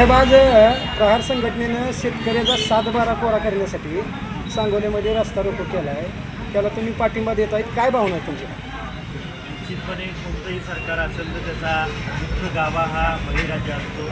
साहेब आज प्रहार संघटनेनं शेतकऱ्याचा सातबारा कोरा करण्यासाठी सांगोलीमध्ये रस्ता रोको केला आहे त्याला तुम्ही पाठिंबा देत आहेत काय भावना आहे तुमच्या? निश्चितपणे कोणतंही सरकार असेल तर त्याचा मुख्य गाभा हा बळीराजा असतो.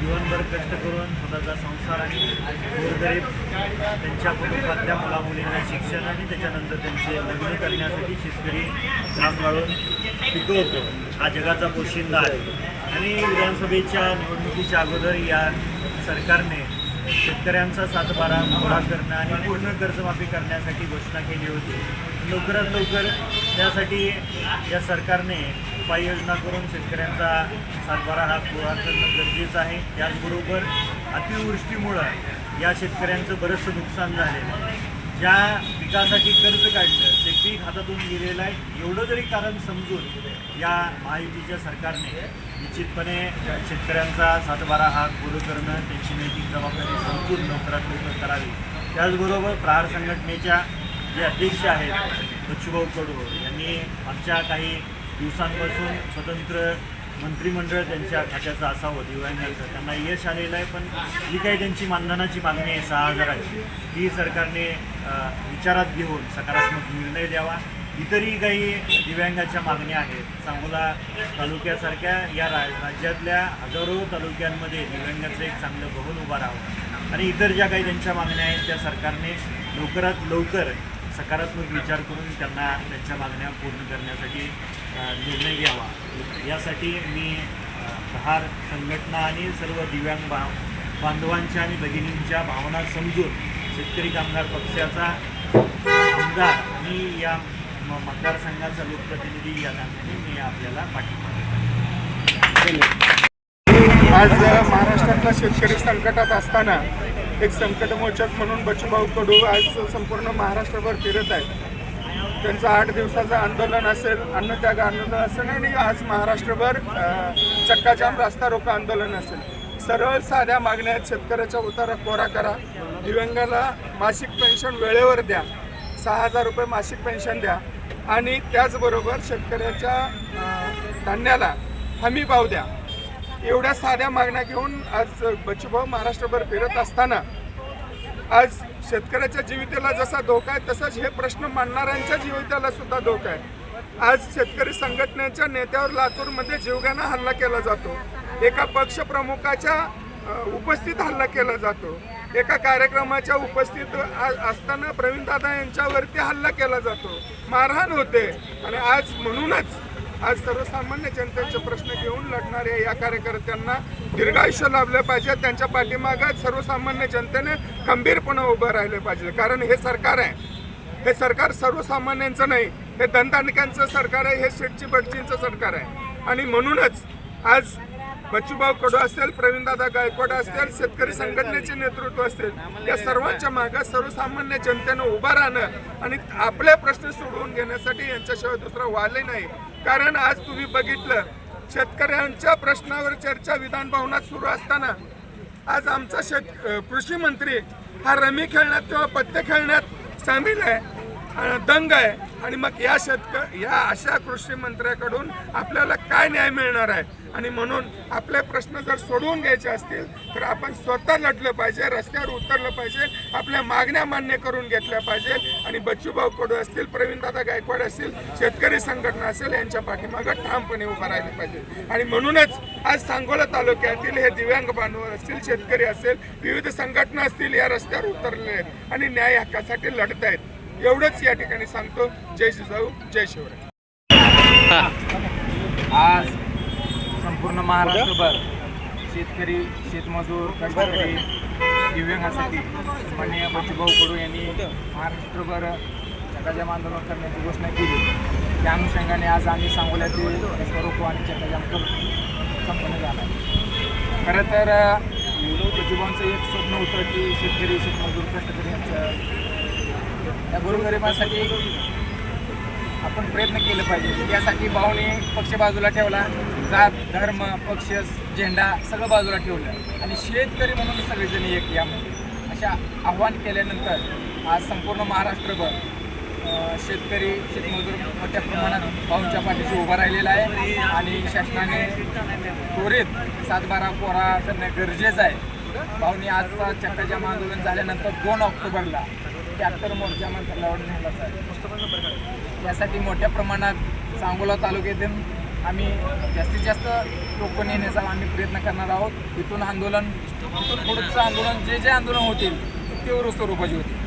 जीवनभर कष्ट करून स्वतःचा संसार आणि गोरगरीब त्यांच्या कुटुंबातल्या मुलामुलींना शिक्षण आणि त्याच्यानंतर त्यांचे लग्न करण्यासाठी शेतकरी काम गाळून पिकवतो. हा जगाचा पोशिंदा आहे. आणि विधानसभेच्या निवडणुकीच्या अगोदर या सरकारने शेतकऱ्यांचा सातबारा मोडा करणं आणि पूर्ण कर्जमाफी करण्यासाठी घोषणा केली होती. लवकरात लवकर त्यासाठी या सरकारने उपाययोजना करून शेतकऱ्यांचा सातबारा हा गोळा करणं गरजेचं आहे. त्याचबरोबर अतिवृष्टीमुळं या शेतकऱ्यांचं बरंचसं नुकसान झालेलं आहे. ज्या पिकासाठी कर्ज काढलं ते पीक हातातून गेलेलं आहे. एवढं जरी कारण समजून या महायुतीच्या सरकारने निश्चितपणे शेतकऱ्यांचा सातबारा हा गोळं करणं त्यांची नैतिक जबाबदारी संपूर्ण लवकरात लवकर करावी. त्याचबरोबर प्रहार संघटनेच्या जे अध्यक्ष आहेत बच्चूभाऊ कडू यांनी आमच्या काही दिवसांपासून स्वतंत्र मंत्रिमंडळ त्यांच्या खात्याचं असावं दिव्यांगाचं त्यांना यश आलेलं आहे पण जी काही त्यांची मानधनाची मागणी आहे सहा हजाराची ती सरकारने विचारात घेऊन सकारात्मक निर्णय द्यावा. इतरही काही दिव्यांगाच्या मागण्या आहेत. सांगोला तालुक्यासारख्या या रा राज्यातल्या हजारो तालुक्यांमध्ये दिव्यांगाचं एक चांगलं भवन उभं राहावं. आणि इतर ज्या काही त्यांच्या मागण्या आहेत त्या सरकारने लवकरात लवकर सकारात्मक विचार करून त्यांना त्यांच्या मागण्या पूर्ण करण्यासाठी निर्णय घ्यावा. यासाठी मी प्रहार संघटना आणि सर्व दिव्यांग बा बांधवांच्या आणि भगिनींच्या भावना समजून शेतकरी कामगार पक्षाचा आमदार आणि या म- मतदारसंघाचा लोकप्रतिनिधी या नात्याने मी आपल्याला पाठिंबा आज महाराष्ट्रातला शेतकरी संकटात असताना एक संकटमोचक म्हणून बच्चूभाऊ कडू आज संपूर्ण महाराष्ट्रभर फिरत आहेत त्यांचं आठ दिवसाचं आंदोलन असेल अन्नत्याग आंदोलन असेल आणि आज महाराष्ट्रभर चक्काजाम रास्ता रोका आंदोलन असेल. सरळ साध्या मागण्या आहेत शेतकऱ्याच्या उतारा कोरा करा. दिव्यांगाला मासिक पेन्शन वेळेवर द्या. सहा हजार रुपये मासिक पेन्शन द्या. आणि त्याचबरोबर शेतकऱ्याच्या धान्याला हमी भाव द्या. एवढ्या साध्या मागण्या घेऊन आज बच्चूभाऊ महाराष्ट्रभर फिरत असताना आज शेतकऱ्याच्या जीविताला जसा धोका आहे तसाच हे प्रश्न मांडणाऱ्यांच्या जीविताला सुद्धा धोका आहे. आज शेतकरी संघटनेच्या नेत्यावर लातूरमध्ये जीवघेणा हल्ला केला जातो. एका पक्षप्रमुखाच्या उपस्थित हल्ला केला जातो. एका कार्यक्रमाच्या उपस्थित आ- असताना प्रवीणदादा यांच्यावरती हल्ला केला जातो. मारहाण होते. आणि आज म्हणूनच आज सर्वसामान्य जनतेचे प्रश्न घेऊन लढणाऱ्या या कार्यकर्त्यांना दीर्घायुष्य लाभलं पाहिजे. त्यांच्या पाठीमागं सर्वसामान्य जनतेने खंबीरपणे उभं राहिलं पाहिजे. कारण हे सरकार आहे. हे सरकार सर्वसामान्यांचं नाही. हे धनधानक्यांचं सरकार आहे. हे शेटची बटचींचं सरकार आहे. आणि म्हणूनच आज बच्चूभाऊ कडू असेल प्रवीणदादा गायकवाड असतील शेतकरी संघटनेचे नेतृत्व असतील या सर्वांच्या मागे सर्वसामान्य जनतेनं उभं राहणं आणि आपले प्रश्न सोडवून घेण्यासाठी यांच्याशिवाय दुसरं वाले नाही. कारण आज तुम्ही बघितलं शेतकऱ्यांच्या प्रश्नावर चर्चा विधान भवनात सुरू असताना आज आमचा शेत कृषी मंत्री हा रमी खेळण्यात किंवा पत्ते खेळण्यात सामील आहे दंग आहे. आणि मग या शेतक या अशा कृषी मंत्र्याकडून आपल्याला काय न्याय मिळणार आहे? आणि म्हणून आपले प्रश्न जर सोडवून घ्यायचे असतील तर आपण स्वतः लढलं पाहिजे रस्त्यावर उतरलं पाहिजे आपल्या मागण्या मान्य करून घेतल्या पाहिजे. आणि बच्चूभाऊ कडू असतील प्रवीणदादा गायकवाड असतील शेतकरी संघटना असेल यांच्या पाठीमागं ठामपणे उभं राहिलं पाहिजे. आणि म्हणूनच आज सांगोला तालुक्यातील हे दिव्यांग बांधव असतील शेतकरी असेल विविध संघटना असतील या रस्त्यावर उतरले आहेत आणि न्याय हक्कासाठी लढत आहेत एवढंच या ठिकाणी सांगतो. जय जिजाऊ जय शिवराय. आज संपूर्ण महाराष्ट्रभर शेतकरी शेतमजूर कष्टकरी दिव्यांगासाठी माननीय बच्चूभाऊ कडू यांनी महाराष्ट्रभर चकाजाम आंदोलन करण्याची घोषणा केली. त्या अनुषंगाने आज आम्ही सांगोल्यातील स्वरूप आणि चकाजाम करून संपन्न झाला. खरं तर बच्चूभाऊंचं एक स्वप्न होतं की शेतकरी शेतमजूर कष्टकरी यांचं त्या गोरगरिबांसाठी आपण प्रयत्न केले पाहिजे. त्यासाठी भाऊने पक्ष बाजूला ठेवला जात धर्म पक्ष झेंडा सगळं बाजूला ठेवलं. आणि शेतकरी म्हणून सगळेजण एक यामध्ये अशा आव्हान केल्यानंतर आज संपूर्ण महाराष्ट्रभर शेतकरी शेतमजूर मोठ्या प्रमाणात भाऊंच्या पाठीशी उभा राहिलेला आहे. आणि शासनाने त्वरित सातबारा कोरा करणं गरजेचं आहे. भाऊनी आजचा चक्काजाम आंदोलन झाल्यानंतर दोन ऑक्टोबरला ट्रॅक्टर मोर्चा मंत्रालयावर नेलाच आहे यासाठी मोठ्या प्रमाणात सांगोला तालुक्यातून आम्ही जास्तीत जास्त लोक नेण्याचा आम्ही प्रयत्न करणार आहोत. इथून आंदोलन इथून पुढचं आंदोलन जे जे आंदोलन होतील ते तीव्र स्वरूपाचे होतील.